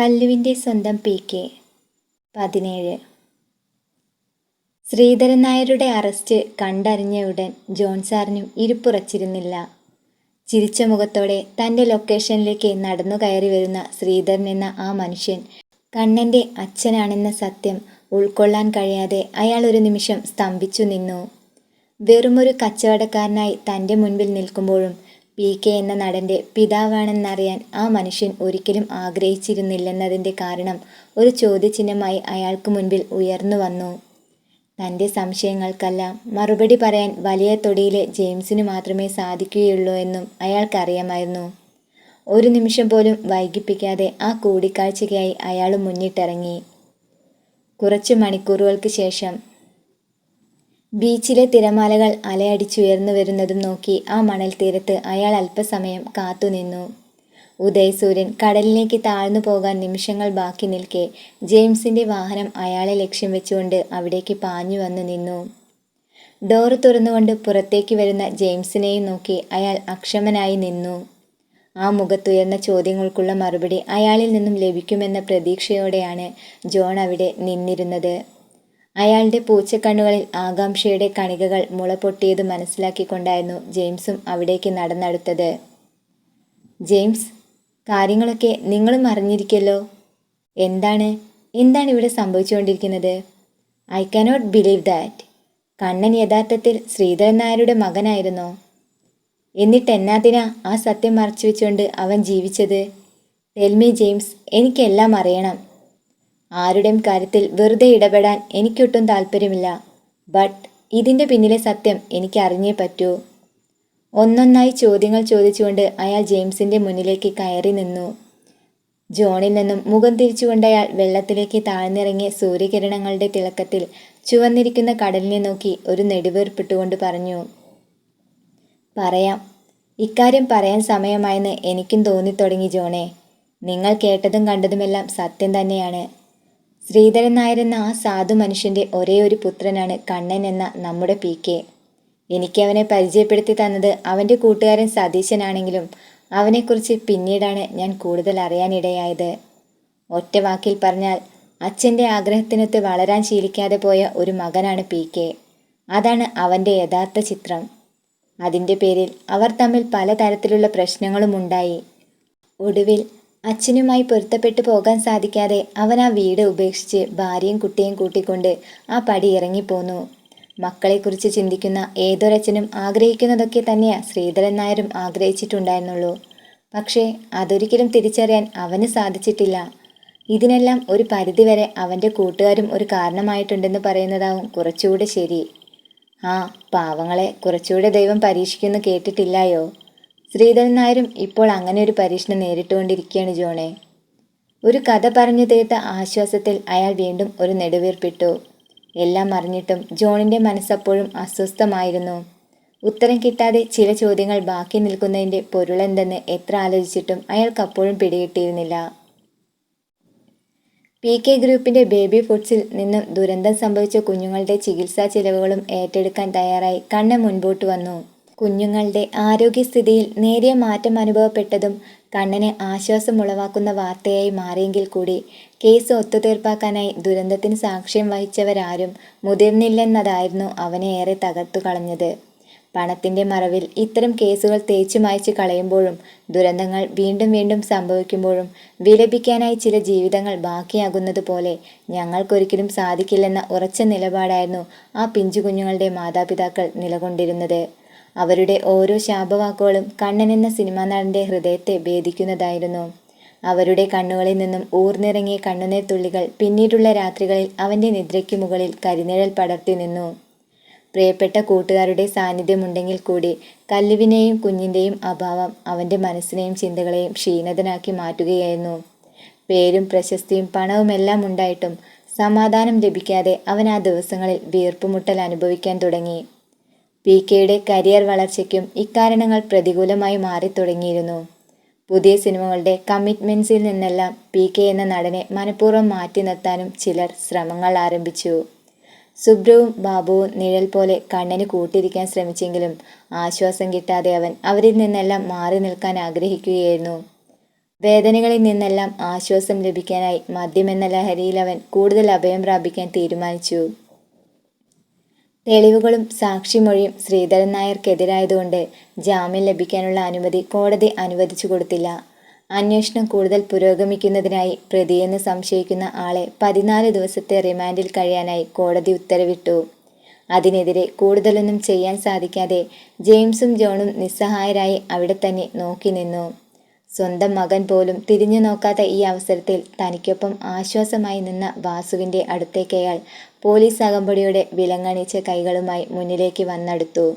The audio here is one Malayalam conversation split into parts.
കല്ലുവിന്റെ സ്വന്തം പി കെ. പതിനേഴ്. ശ്രീധരൻ നായരുടെ അറസ്റ്റ് കണ്ടറിഞ്ഞ ഉടൻ ജോൺ ഇരിപ്പുറച്ചിരുന്നില്ല. ചിരിച്ച മുഖത്തോടെ തന്റെ ലൊക്കേഷനിലേക്ക് നടന്നു കയറി വരുന്ന ശ്രീധരൻ എന്ന ആ മനുഷ്യൻ കണ്ണന്റെ അച്ഛനാണെന്ന സത്യം ഉൾക്കൊള്ളാൻ കഴിയാതെ അയാൾ ഒരു നിമിഷം സ്തംഭിച്ചു നിന്നു. വെറുമൊരു കച്ചവടക്കാരനായി തന്റെ മുൻപിൽ നിൽക്കുമ്പോഴും പി കെ എന്ന നടന്റെ പിതാവാണെന്നറിയാൻ ആ മനുഷ്യൻ ഒരിക്കലും ആഗ്രഹിച്ചിരുന്നില്ലെന്നതിന്റെ കാരണം ഒരു ചോദ്യചിഹ്നമായി അയാൾക്ക് മുൻപിൽ ഉയർന്നു വന്നു. തന്റെ സംശയങ്ങൾക്കെല്ലാം മറുപടി പറയാൻ വലിയ തൊടിയിലെ ജെയിംസിന് മാത്രമേ സാധിക്കുകയുള്ളൂ എന്നും അയാൾക്കറിയാമായിരുന്നു. ഒരു നിമിഷം പോലും വൈകിപ്പിക്കാതെ ആ കൂടിക്കാഴ്ചയ്ക്കായി അയാൾ മുന്നിട്ടിറങ്ങി. കുറച്ച് മണിക്കൂറുകൾക്ക് ശേഷം ബീച്ചിലെ തിരമാലകൾ അലയടിച്ചുയർന്നു വരുന്നതും നോക്കി ആ മണൽ തീരത്ത് അയാൾ അല്പസമയം കാത്തുനിന്നു ഉദയസൂര്യൻ കടലിലേക്ക് താഴ്ന്നു പോകാൻ നിമിഷങ്ങൾ ബാക്കി നിൽക്കെ ജെയിംസിന്റെ വാഹനം അയാളെ ലക്ഷ്യം വെച്ചുകൊണ്ട് അവിടേക്ക് പാഞ്ഞു വന്നു നിന്നു. ഡോർ തുറന്നുകൊണ്ട് പുറത്തേക്ക് വരുന്ന ജെയിംസിനെയും നോക്കി അയാൾ അക്ഷമനായി നിന്നു. ആ മുഖത്തുയർന്ന ചോദ്യങ്ങൾക്കുള്ള മറുപടി അയാളിൽ നിന്നും ലഭിക്കുമെന്ന പ്രതീക്ഷയോടെയാണ് ജോൺ അവിടെ നിന്നിരുന്നത്. അയാളുടെ പൂച്ചക്കണ്ണുകളിൽ ആകാംക്ഷയുടെ കണികകൾ മുളപൊട്ടിയത് മനസ്സിലാക്കിക്കൊണ്ടായിരുന്നു ജെയിംസും അവിടേക്ക് നടന്നെടുത്തത്. ജെയിംസ് കാര്യങ്ങളൊക്കെ നിങ്ങളും അറിഞ്ഞിരിക്കല്ലോ? എന്താണ്? എന്താണ് ഇവിടെ സംഭവിച്ചുകൊണ്ടിരിക്കുന്നത്? I cannot believe that. Kannan യഥാർത്ഥത്തിൽ ശ്രീധരൻ നായരുടെ മകനായിരുന്നോ. എന്നിട്ട് എന്നാത്തിനാ ആ സത്യം മറച്ചു വെച്ചുകൊണ്ട് അവൻ ജീവിച്ചത്? ടെൽമി ജെയിംസ് എനിക്കെല്ലാം അറിയണം. ആരുടെയും കാര്യത്തിൽ വെറുതെ ഇടപെടാൻ എനിക്കൊട്ടും താല്പര്യമില്ല. ബട്ട് ഇതിന്റെ പിന്നിലെ സത്യം എനിക്ക് അറിഞ്ഞേ പറ്റൂ. ഒന്നൊന്നായി ചോദ്യങ്ങൾ ചോദിച്ചുകൊണ്ട് അയാൾ ജെയിംസിന്റെ മുന്നിലേക്ക് കയറി നിന്നു. ജോണിൽ നിന്നും മുഖം തിരിച്ചുകൊണ്ട് അയാൾ വെള്ളത്തിലേക്ക് താഴ്ന്നിറങ്ങിയ സൂര്യകിരണങ്ങളുടെ തിളക്കത്തിൽ ചുവന്നിരിക്കുന്ന കടലിനെ നോക്കി ഒരു നെടുവേർപ്പിട്ടുകൊണ്ട് പറഞ്ഞു പറയാം. ഇക്കാര്യം പറയാൻ സമയമായെന്ന് എനിക്കും തോന്നിത്തുടങ്ങി ജോണെ. നിങ്ങൾ കേട്ടതും കണ്ടതുമെല്ലാം സത്യം തന്നെയാണ്. ശ്രീധരൻ നായർ എന്ന ആ സാധു മനുഷ്യന്റെ ഒരേ ഒരു പുത്രനാണ് കണ്ണൻ എന്ന നമ്മുടെ പി കെ. എനിക്ക് അവനെ പരിചയപ്പെടുത്തി തന്നത് അവന്റെ കൂട്ടുകാരൻ സതീശനാണെങ്കിലും അവനെക്കുറിച്ച് പിന്നീടാണ് ഞാൻ കൂടുതൽ അറിയാനിടയായത്. ഒറ്റ വാക്കിൽ പറഞ്ഞാൽ അച്ഛന്റെ ആഗ്രഹത്തിനൊത്ത് വളരാൻ ശീലിക്കാതെ പോയ ഒരു മകനാണ് പി കെ. അതാണ് അവന്റെ യഥാർത്ഥ ചിത്രം. അതിന്റെ പേരിൽ അവർ തമ്മിൽ പലതരത്തിലുള്ള പ്രശ്നങ്ങളും ഉണ്ടായി. ഒടുവിൽ അച്ഛനുമായി പൊരുത്തപ്പെട്ടു പോകാൻ സാധിക്കാതെ അവൻ ആ വീട് ഉപേക്ഷിച്ച് ഭാര്യയും കുട്ടിയും കൂട്ടിക്കൊണ്ട് ആ പടി ഇറങ്ങിപ്പോന്നു. മക്കളെക്കുറിച്ച് ചിന്തിക്കുന്ന ഏതൊരച്ഛനും ആഗ്രഹിക്കുന്നതൊക്കെ തന്നെയാ ശ്രീധരൻ നായരും ആഗ്രഹിച്ചിട്ടുണ്ടായിരുന്നുള്ളൂ. പക്ഷേ അതൊരിക്കലും തിരിച്ചറിയാൻ അവന് സാധിച്ചിട്ടില്ല. ഇതിനെല്ലാം ഒരു പരിധിവരെ അവന്റെ കൂട്ടുകാരും ഒരു കാരണമായിട്ടുണ്ടെന്ന് പറയുന്നതാവും കുറച്ചുകൂടെ ശരി. ആ പാവങ്ങളെ കുറച്ചുകൂടെ ദൈവം പരീക്ഷിക്കുന്നു കേട്ടിട്ടില്ലായോ? ശ്രീധരൻ നായരും ഇപ്പോൾ അങ്ങനെ ഒരു പരീക്ഷണം നേരിട്ടുകൊണ്ടിരിക്കുകയാണ് ജോണെ. ഒരു കഥ പറഞ്ഞു തീർത്ത ആശ്വാസത്തിൽ അയാൾ വീണ്ടും ഒരു നെടുവീർപ്പിട്ടു. എല്ലാം അറിഞ്ഞിട്ടും ജോണിന്റെ മനസ്സപ്പോഴും അസ്വസ്ഥമായിരുന്നു. ഉത്തരം കിട്ടാതെ ചില ചോദ്യങ്ങൾ ബാക്കി നിൽക്കുന്നതിന്റെ പൊരുളെന്തെന്ന് എത്ര ആലോചിച്ചിട്ടും അയാൾക്ക് അപ്പോഴും പിടികിട്ടിയിരുന്നില്ല. പി കെ ഗ്രൂപ്പിന്റെ ബേബി ഫുഡ്സിൽ നിന്നും ദുരന്തം സംഭവിച്ച കുഞ്ഞുങ്ങളുടെ ചികിത്സാ ചിലവുകളും ഏറ്റെടുക്കാൻ തയ്യാറായി കണ്ണ് മുൻപോട്ട് വന്നു. കുഞ്ഞുങ്ങളുടെ ആരോഗ്യസ്ഥിതിയിൽ നേരിയ മാറ്റം അനുഭവപ്പെട്ടതും കണ്ണന് ആശ്വാസമുളവാക്കുന്ന വാർത്തയായി മാറിയെങ്കിൽ കൂടി കേസ് ഒത്തുതീർപ്പാക്കാനായി ദുരന്തത്തിന് സാക്ഷ്യം വഹിച്ചവരാരും മുതിർന്നില്ലെന്നതായിരുന്നു അവനെ ഏറെ തകർത്തു കളഞ്ഞത്. പണത്തിന്റെ മറവിൽ ഇത്തരം കേസുകൾ തേച്ചു മായച്ചു കളയുമ്പോഴും ദുരന്തങ്ങൾ വീണ്ടും വീണ്ടും സംഭവിക്കുമ്പോഴും വിലപിക്കാനായി ചില ജീവിതങ്ങൾ ബാക്കിയാകുന്നത് പോലെ ഞങ്ങൾക്കൊരിക്കലും സാധിക്കില്ലെന്ന ഉറച്ച നിലപാടായിരുന്നു ആ പിഞ്ചു കുഞ്ഞുങ്ങളുടെ മാതാപിതാക്കൾ നിലകൊണ്ടിരുന്നത്. അവരുടെ ഓരോ ശാപവാക്കുകളും കണ്ണൻ എന്ന സിനിമാ നടന്റെ ഹൃദയത്തെ ഭേദിക്കുന്നതായിരുന്നു. അവരുടെ കണ്ണുകളിൽ നിന്നും ഊർന്നിറങ്ങിയ കണ്ണുനീർ തുള്ളികൾ പിന്നീടുള്ള രാത്രികളിൽ അവന്റെ നിദ്രയ്ക്ക് മുകളിൽ കരിനിഴൽ പടർത്തി നിന്നു. പ്രിയപ്പെട്ട കൂട്ടുകാരുടെ സാന്നിധ്യമുണ്ടെങ്കിൽ കൂടി കല്ലുവിനെയും കുഞ്ഞിന്റെയും അഭാവം അവന്റെ മനസ്സിനെയും ചിന്തകളെയും ക്ഷീണതനാക്കി മാറ്റുകയായിരുന്നു. പേരും പ്രശസ്തിയും പണവുമെല്ലാം ഉണ്ടായിട്ടും സമാധാനം ലഭിക്കാതെ അവൻ ആ ദിവസങ്ങളിൽ വീർപ്പുമുട്ടൽ അനുഭവിക്കാൻ തുടങ്ങി. പി കെയുടെ കരിയർ വളർച്ചയ്ക്കും ഇക്കാരണങ്ങൾ പ്രതികൂലമായി മാറിത്തുടങ്ങിയിരുന്നു. പുതിയ സിനിമകളുടെ കമ്മിറ്റ്മെൻസിൽ നിന്നെല്ലാം പി കെ എന്ന നടനെ മനഃപൂർവം മാറ്റി നിർത്താനും ചിലർ ശ്രമങ്ങൾ ആരംഭിച്ചു. സുബ്രവും ബാബുവും നിഴൽ പോലെ കണ്ണന് കൂട്ടിരിക്കാൻ ശ്രമിച്ചെങ്കിലും ആശ്വാസം കിട്ടാതെ അവൻ അവരിൽ നിന്നെല്ലാം മാറി നിൽക്കാൻ ആഗ്രഹിക്കുകയായിരുന്നു. വേദനകളിൽ നിന്നെല്ലാം ആശ്വാസം ലഭിക്കാനായി മദ്യമെന്ന ലഹരിയിൽ അവൻ കൂടുതൽ അഭയം പ്രാപിക്കാൻ തീരുമാനിച്ചു. തെളിവുകളും സാക്ഷിമൊഴിയും ശ്രീധരൻ നായർക്കെതിരായതുകൊണ്ട് ജാമ്യം ലഭിക്കാനുള്ള അനുമതി കോടതി അനുവദിച്ചു കൊടുത്തില്ല. അന്വേഷണം കൂടുതൽ പുരോഗമിക്കുന്നതിനായി പ്രതിയെന്ന് സംശയിക്കുന്ന ആളെ പതിനാല് ദിവസത്തെ റിമാൻഡിൽ കഴിയാനായി കോടതി ഉത്തരവിട്ടു. അതിനെതിരെ കൂടുതലൊന്നും ചെയ്യാൻ സാധിക്കാതെ ജെയിംസും ജോണും നിസ്സഹായരായി അവിടെ തന്നെ നോക്കി നിന്നു. സ്വന്തം മകൻ പോലും തിരിഞ്ഞു നോക്കാത്ത ഈ അവസരത്തിൽ തനിക്കൊപ്പം ആശ്വാസമായി നിന്ന വാസുവിന്റെ അടുത്തേക്ക് അയാൾ പോലീസ് അകമ്പടിയുടെ വിലങ്ങണിച്ച കൈകളുമായി മുന്നിലേക്ക് വന്നടുത്തു.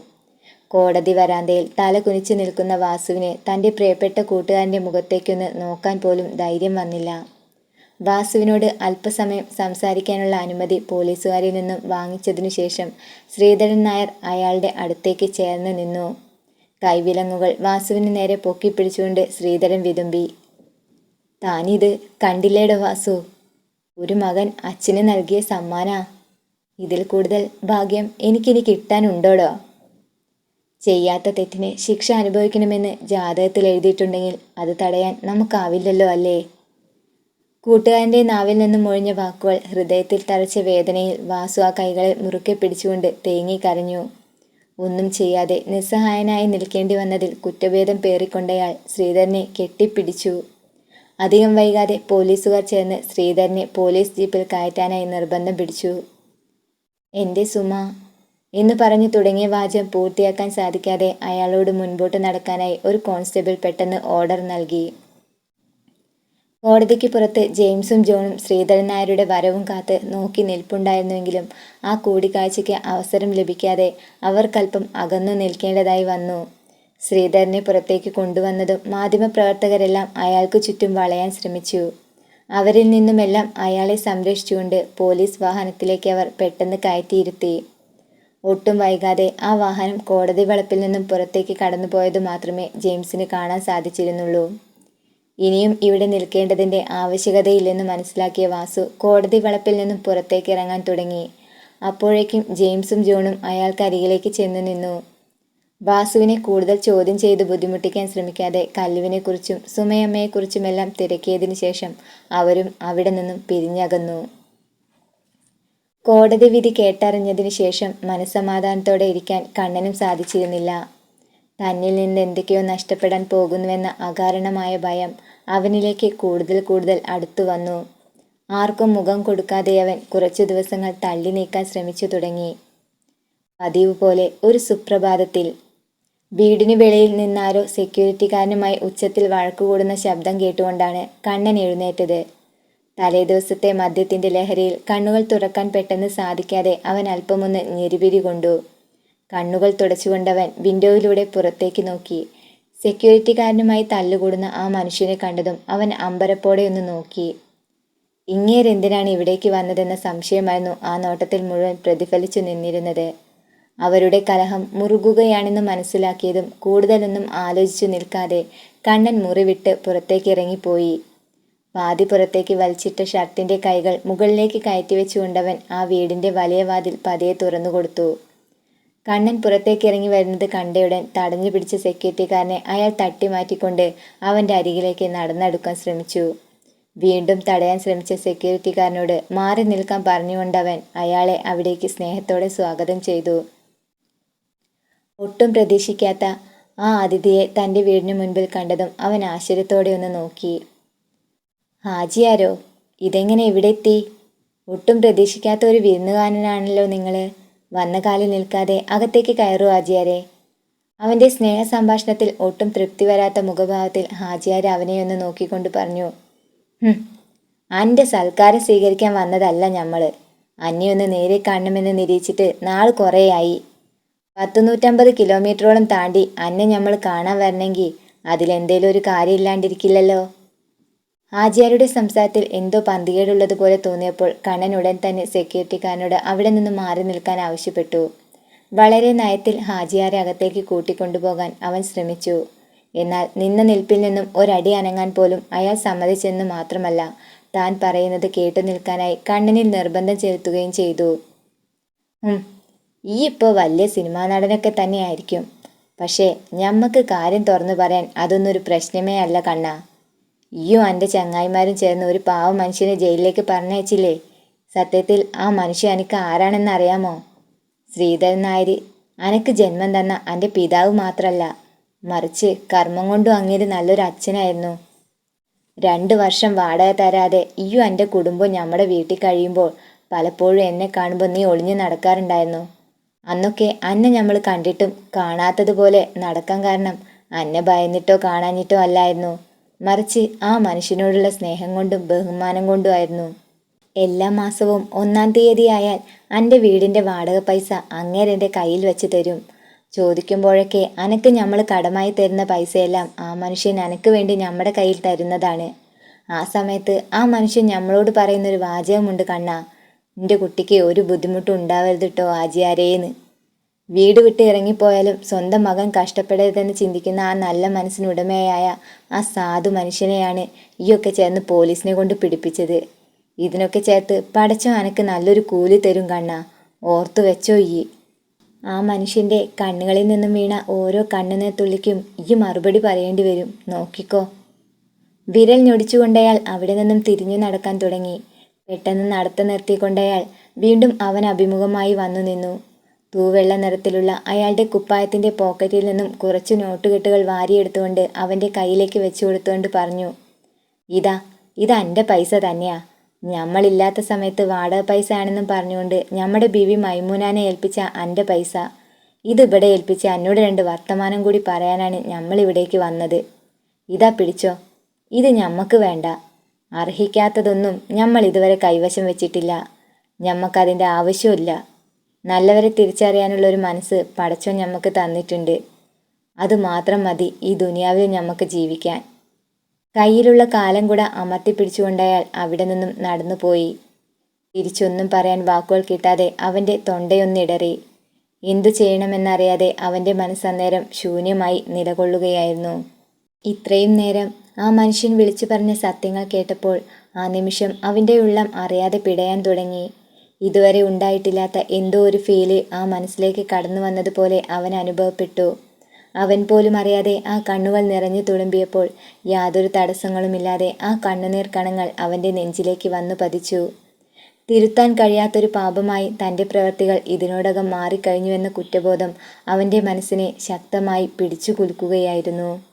കോടതി വരാന്തയിൽ തല കുനിച്ചു നിൽക്കുന്ന വാസുവിനെ തന്റെ പ്രിയപ്പെട്ട കൂട്ടുകാരന്റെ മുഖത്തേക്കൊന്ന് നോക്കാൻ പോലും ധൈര്യം വന്നില്ല. വാസുവിനോട് അല്പസമയം സംസാരിക്കാനുള്ള അനുമതി പോലീസുകാരിൽ നിന്നും വാങ്ങിച്ചതിനു ശേഷം ശ്രീധരൻ നായർ അയാളുടെ അടുത്തേക്ക് ചേർന്ന് നിന്നു. കൈവിലങ്ങുകൾ വാസുവിന് നേരെ പൊക്കിപ്പിടിച്ചുകൊണ്ട് ശ്രീധരൻ വിതുമ്പി താനിത് കണ്ടില്ലേടോ വാസു? ഒരു മകൻ അച്ഛന് നൽകിയ സമ്മാനാ? ഇതിൽ കൂടുതൽ ഭാഗ്യം എനിക്കിനി കിട്ടാനുണ്ടോടോ? ചെയ്യാത്ത തെറ്റിന് ശിക്ഷ അനുഭവിക്കണമെന്ന് ജാതകത്തിൽ എഴുതിയിട്ടുണ്ടെങ്കിൽ അത് തടയാൻ നമുക്കാവില്ലല്ലോ അല്ലേ? കൂട്ടുകാരന്റെ നാവിൽ നിന്നും ഒഴിഞ്ഞ വാക്കുകൾ ഹൃദയത്തിൽ തറച്ച വേദനയിൽ വാസു ആ കൈകളെ മുറുക്കെ പിടിച്ചുകൊണ്ട് തേങ്ങി കരഞ്ഞു. ഒന്നും ചെയ്യാതെ നിസ്സഹായനായി നിൽക്കേണ്ടി വന്നതിൽ കുറ്റഭേദം പേറിക്കൊണ്ടയാൾ ശ്രീധരനെ കെട്ടിപ്പിടിച്ചു. അധികം വൈകാതെ പോലീസുകാർ ചേർന്ന് ശ്രീധരനെ പോലീസ് ജീപ്പിൽ കയറ്റാനായി നിർബന്ധം പിടിച്ചു. എന്റെ സുമ എന്ന് പറഞ്ഞു തുടങ്ങിയ വാചകം പൂർത്തിയാക്കാൻ സാധിക്കാതെ അയാളോട് മുൻപോട്ട് നടക്കാനായി ഒരു കോൺസ്റ്റബിൾ പെട്ടെന്ന് ഓർഡർ നൽകി. കോടതിക്ക് പുറത്ത് ജെയിംസും ജോണും ശ്രീധരൻ നായരുടെ വരവും കാത്ത് നോക്കി നിൽപ്പുണ്ടായിരുന്നുവെങ്കിലും ആ കൂടിക്കാഴ്ചയ്ക്ക് അവസരം ലഭിക്കാതെ അവർക്കല്പം അകന്നു നിൽക്കേണ്ടതായി വന്നു. ശ്രീധരനെ പുറത്തേക്ക് കൊണ്ടുവന്നതും മാധ്യമപ്രവർത്തകരെല്ലാം അയാൾക്ക് ചുറ്റും വളയാൻ ശ്രമിച്ചു. അവരിൽ നിന്നുമെല്ലാം അയാളെ സംരക്ഷിച്ചുകൊണ്ട് പോലീസ് വാഹനത്തിലേക്ക് അവർ പെട്ടെന്ന് കയറ്റിയിരുത്തി. ഒട്ടും വൈകാതെ ആ വാഹനം കോടതി വളപ്പിൽ നിന്നും പുറത്തേക്ക് കടന്നുപോയത് മാത്രമേ ജെയിംസിന് കാണാൻ സാധിച്ചിരുന്നുള്ളൂ. ഇനിയും ഇവിടെ നിൽക്കേണ്ടതിന്റെ ആവശ്യകതയില്ലെന്ന് മനസ്സിലാക്കിയ വാസു കോടതി വളപ്പിൽ നിന്നും പുറത്തേക്ക് ഇറങ്ങാൻ തുടങ്ങി. അപ്പോഴേക്കും ജെയിംസും ജോണും അയാൾക്കരികിലേക്ക് ചെന്നു നിന്നു. വാസുവിനെ കൂടുതൽ ചോദ്യം ചെയ്ത് ബുദ്ധിമുട്ടിക്കാൻ ശ്രമിക്കാതെ കല്ലുവിനെക്കുറിച്ചും സുമയമ്മയെക്കുറിച്ചുമെല്ലാം തിരക്കിയതിനു ശേഷം അവരും അവിടെ നിന്നും പിരിഞ്ഞകന്നു. കോടതി വിധി കേട്ടറിഞ്ഞതിനു ശേഷം മനസ്സമാധാനത്തോടെ ഇരിക്കാൻ കണ്ണനും സാധിച്ചിരുന്നില്ല. തന്നിൽ നിന്ന് എന്തൊക്കെയോ നഷ്ടപ്പെടാൻ പോകുന്നുവെന്ന അകാരണമായ ഭയം അവനിലേക്ക് കൂടുതൽ കൂടുതൽ അടുത്തു വന്നു. ആർക്കും മുഖം കൊടുക്കാതെ അവൻ കുറച്ചു ദിവസങ്ങൾ തള്ളി നീക്കാൻ ശ്രമിച്ചു തുടങ്ങി. പതിവ് പോലെ ഒരു സുപ്രഭാതത്തിൽ വീടിനു വെളിയിൽ നിന്നാരോ സെക്യൂരിറ്റിക്കാരനുമായി ഉച്ചത്തിൽ വഴക്കുകൂടുന്ന ശബ്ദം കേട്ടുകൊണ്ടാണ് കണ്ണൻ എഴുന്നേറ്റത്. തലേദിവസത്തെ മദ്യത്തിന്റെ ലഹരിയിൽ കണ്ണുകൾ തുറക്കാൻ പെട്ടെന്ന് സാധിക്കാതെ അവൻ അല്പമൊന്ന് ഞെരുപിരി കൊണ്ടു. കണ്ണുകൾ തുടച്ചുകൊണ്ടവൻ വിൻഡോയിലൂടെ പുറത്തേക്ക് നോക്കി. സെക്യൂരിറ്റിക്കാരനുമായി തല്ലുകൂടുന്ന ആ മനുഷ്യനെ കണ്ടതും അവൻ അമ്പരപ്പോടെ ഒന്ന് നോക്കി. ഇങ്ങേരെന്തിനാണ് ഇവിടേക്ക് വന്നതെന്ന സംശയമായിരുന്നു ആ നോട്ടത്തിൽ മുഴുവൻ പ്രതിഫലിച്ചു നിന്നിരുന്നത്. അവരുടെ കലഹം മുറുകുകയാണെന്ന് മനസ്സിലാക്കിയതും കൂടുതലൊന്നും ആലോചിച്ചു നിൽക്കാതെ കണ്ണൻ മുറിവിട്ട് പുറത്തേക്ക് ഇറങ്ങിപ്പോയി പാതി പുറത്തേക്ക് വലിച്ചിട്ട ഷർട്ടിന്റെ കൈകൾ മുകളിലേക്ക് കയറ്റിവെച്ചുകൊണ്ടവൻ ആ വീടിന്റെ വലിയ വാതിൽ പതിയെ തുറന്നുകൊടുത്തു കണ്ണൻ പുറത്തേക്ക് ഇറങ്ങി വരുന്നത് കണ്ടയുടൻ തടഞ്ഞു പിടിച്ച സെക്യൂരിറ്റിക്കാരനെ അയാൾ തട്ടി മാറ്റിക്കൊണ്ട് അവന്റെ അരികിലേക്ക് നടന്നെടുക്കാൻ ശ്രമിച്ചു. വീണ്ടും തടയാൻ ശ്രമിച്ച സെക്യൂരിറ്റിക്കാരനോട് മാറി നിൽക്കാൻ പറഞ്ഞുകൊണ്ടവൻ അയാളെ അവിടേക്ക് സ്നേഹത്തോടെ സ്വാഗതം ചെയ്തു. ഒട്ടും പ്രതീക്ഷിക്കാത്ത ആ അതിഥിയെ തന്റെ വീടിന് മുൻപിൽ കണ്ടതും അവൻ ആശ്ചര്യത്തോടെ ഒന്ന് നോക്കി. ഹാജിയാരോ ഇതെങ്ങനെ ഇവിടെ എത്തി? ഒട്ടും പ്രതീക്ഷിക്കാത്ത ഒരു വിരുന്നുകാരനാണല്ലോ നിങ്ങൾ വന്ന കാലിൽ നിൽക്കാതെ അകത്തേക്ക് കയറൂ ഹാജിയാരെ. അവന്റെ സ്നേഹ സംഭാഷണത്തിൽ ഒട്ടും തൃപ്തി വരാത്ത മുഖഭാവത്തിൽ ഹാജിയാർ ഒന്ന് നോക്കിക്കൊണ്ട് പറഞ്ഞു അന്റെ സൽക്കാരം സ്വീകരിക്കാൻ വന്നതല്ല ഞമ്മൾ. അന്നെയൊന്ന് നേരെ കാണണമെന്ന് നിരീക്ഷിച്ചിട്ട് നാൾ കുറേയായി. പത്ത് നൂറ്റമ്പത് കിലോമീറ്ററോളം താണ്ടി അന്നെ നമ്മൾ കാണാൻ വരണമെങ്കിൽ അതിലെന്തേലും ഒരു കാര്യമില്ലാണ്ടിരിക്കില്ലല്ലോ ഹാജിയാരുടെ സംസാരത്തിൽ എന്തോ പന്തികേടുള്ളതുപോലെ തോന്നിയപ്പോൾ കണ്ണൻ ഉടൻ തന്നെ സെക്യൂരിറ്റിക്കാരനോട് അവിടെ നിന്ന് മാറി നിൽക്കാൻ ആവശ്യപ്പെട്ടു. വളരെ നയത്തിൽ ഹാജിയാരെ അകത്തേക്ക് കൂട്ടിക്കൊണ്ടുപോകാൻ അവൻ ശ്രമിച്ചു. എന്നാൽ നിന്ന നിൽപ്പിൽ നിന്നും ഒരടി അനങ്ങാൻ പോലും അയാൾ സമ്മതിച്ചെന്ന് മാത്രമല്ല താൻ പറയുന്നത് കേട്ടു നിൽക്കാനായി കണ്ണനിൽ നിർബന്ധം ചെലുത്തുകയും ചെയ്തു. ഈ ഇപ്പോൾ വലിയ സിനിമാ നടനൊക്കെ തന്നെയായിരിക്കും. പക്ഷേ ഞമ്മക്ക് കാര്യം തുറന്നു പറയാൻ അതൊന്നും ഒരു പ്രശ്നമേ അല്ല കണ്ണ. ഈയും എന്റെ ചങ്ങായിമാരും ചേർന്ന് ഒരു പാവ മനുഷ്യനെ ജയിലിലേക്ക് പറഞ്ഞയച്ചില്ലേ? സത്യത്തിൽ ആ മനുഷ്യൻ എനിക്ക് ആരാണെന്ന് അറിയാമോ? ശ്രീധരൻ നായർ അനക്ക് ജന്മം തന്ന എന്റെ പിതാവ് മാത്രമല്ല മറിച്ച് കർമ്മം കൊണ്ടും അങ്ങേര് നല്ലൊരു അച്ഛനായിരുന്നു. രണ്ട് വർഷം വാടക തരാതെ ഈയും എന്റെ കുടുംബം നമ്മുടെ വീട്ടിൽ കഴിയുമ്പോൾ പലപ്പോഴും എന്നെ കാണുമ്പോൾ നീ ഒളിഞ്ഞു നടക്കാറുണ്ടായിരുന്നു. അന്നൊക്കെ അന്നെ നമ്മൾ കണ്ടിട്ടും കാണാത്തതുപോലെ നടക്കാൻ കാരണം അന്നെ ഭയന്നിട്ടോ കാണാഞ്ഞിട്ടോ അല്ലായിരുന്നു. മറിച്ച് ആ മനുഷ്യനോടുള്ള സ്നേഹം കൊണ്ടും ബഹുമാനം കൊണ്ടുമായിരുന്നു എല്ലാ മാസവും ഒന്നാം തീയതി ആയാൽ എന്റെ വീടിന്റെ വാടക പൈസ അങ്ങേരെന്റെ കയ്യിൽ വെച്ച് തരും. ചോദിക്കുമ്പോഴൊക്കെ അനക്ക് നമ്മൾ കടമായി തരുന്ന പൈസയെല്ലാം ആ മനുഷ്യൻ അനക്ക് വേണ്ടി നമ്മുടെ കയ്യിൽ തരുന്നതാണ്. ആ സമയത്ത് ആ മനുഷ്യൻ നമ്മളോട് പറയുന്നൊരു വാചകമുണ്ട് കണ്ണാ. എന്റെ കുട്ടിക്ക് ഒരു ബുദ്ധിമുട്ടും ഉണ്ടാവരുത് കേട്ടോ ആജിയാരേന്ന് വീട് വിട്ട് ഇറങ്ങിപ്പോയാലും സ്വന്തം മകൻ കഷ്ടപ്പെടരുതെന്ന് ചിന്തിക്കുന്ന ആ നല്ല മനസ്സിനുടമയായ ആ സാധു മനുഷ്യനെയാണ് ഈയൊക്കെ ചേർന്ന് പോലീസിനെ കൊണ്ട് പിടിപ്പിച്ചത്. ഇതിനൊക്കെ ചേർത്ത് പടച്ചോ അനക്ക് നല്ലൊരു കൂലി തരും കണ്ണ ഓർത്തു വെച്ചോ ഈ. ആ മനുഷ്യന്റെ കണ്ണുകളിൽ നിന്നും വീണ ഓരോ കണ്ണുനീർ തുള്ളിക്കും ഈ മറുപടി പറയേണ്ടി വരും. നോക്കിക്കോ. വിരൽ ഞൊടിച്ചുകൊണ്ടയാൾ അവിടെ നിന്നും തിരിഞ്ഞു നടക്കാൻ തുടങ്ങി. പെട്ടെന്ന് നടത്തം നിർത്തിക്കൊണ്ടയാൾ വീണ്ടും അവൻ അഭിമുഖമായി വന്നു നിന്നു. തൂവെള്ള നിറത്തിലുള്ള അയാളുടെ കുപ്പായത്തിന്റെ പോക്കറ്റിൽ നിന്നും കുറച്ച് നോട്ടുകെട്ടുകൾ വാരിയെടുത്തുകൊണ്ട് അവന്റെ കയ്യിലേക്ക് വെച്ചു കൊടുത്തുകൊണ്ട് പറഞ്ഞു ഇതാ ഇത് എന്റെ പൈസ തന്നെയാ. ഞമ്മളില്ലാത്ത സമയത്ത് വാടക പൈസ ആണെന്നും പറഞ്ഞുകൊണ്ട് നമ്മുടെ ബിവി മൈമൂനാനെ ഏൽപ്പിച്ച എന്റെ പൈസ. ഇതിവിടെ ഏൽപ്പിച്ച എന്നോട് രണ്ട് വർത്തമാനം കൂടി പറയാനാണ് ഞമ്മളിവിടേക്ക് വന്നത്. ഇതാ പിടിച്ചോ. ഇത് ഞമ്മക്ക് വേണ്ട. അർഹിക്കാത്തതൊന്നും നമ്മൾ ഇതുവരെ കൈവശം വെച്ചിട്ടില്ല. ഞമ്മക്കതിന്റെ ആവശ്യമില്ല നല്ലവരെ തിരിച്ചറിയാനുള്ള ഒരു മനസ്സ് പടച്ചോ ഞമ്മക്ക് തന്നിട്ടുണ്ട്. അത് മാത്രം മതി ഈ ദുനിയാവിൽ ഞമ്മക്ക് ജീവിക്കാൻ. കയ്യിലുള്ള കാലം കൂടെ അമർത്തി പിടിച്ചുകൊണ്ടയാൾ അവിടെ നിന്നും നടന്നുപോയി തിരിച്ചൊന്നും പറയാൻ വാക്കുകൾ കിട്ടാതെ അവന്റെ തൊണ്ടയൊന്നിടറി എന്തു ചെയ്യണമെന്നറിയാതെ അവന്റെ മനസ്സന്നേരം ശൂന്യമായി നിലകൊള്ളുകയായിരുന്നു. ഇത്രയും നേരം ആ മനുഷ്യൻ വിളിച്ചു പറഞ്ഞ സത്യങ്ങൾ കേട്ടപ്പോൾ ആ നിമിഷം അവന്റെ ഉള്ളം അറിയാതെ പിടയാൻ തുടങ്ങി. ഇതുവരെ ഉണ്ടായിട്ടില്ലാത്ത എന്തോ ഒരു ഫീൽ ആ മനസ്സിലേക്ക് കടന്നു വന്നതുപോലെ അവൻ അനുഭവപ്പെട്ടു. അവൻ പോലും അറിയാതെ ആ കണ്ണുകൾ നിറഞ്ഞു തുളുമ്പിയപ്പോൾ യാതൊരു തടസ്സങ്ങളുമില്ലാതെ ആ കണ്ണുനീർ കണങ്ങൾ അവന്റെ നെഞ്ചിലേക്ക് വന്നു പതിച്ചു. തിരുത്താൻ കഴിയാത്തൊരു പാപമായി തന്റെ പ്രവൃത്തികൾ ഇതിനോടകം മാറിക്കഴിഞ്ഞുവെന്ന കുറ്റബോധം അവന്റെ മനസ്സിനെ ശക്തമായി പിടിച്ചു കുലുക്കുകയായിരുന്നു.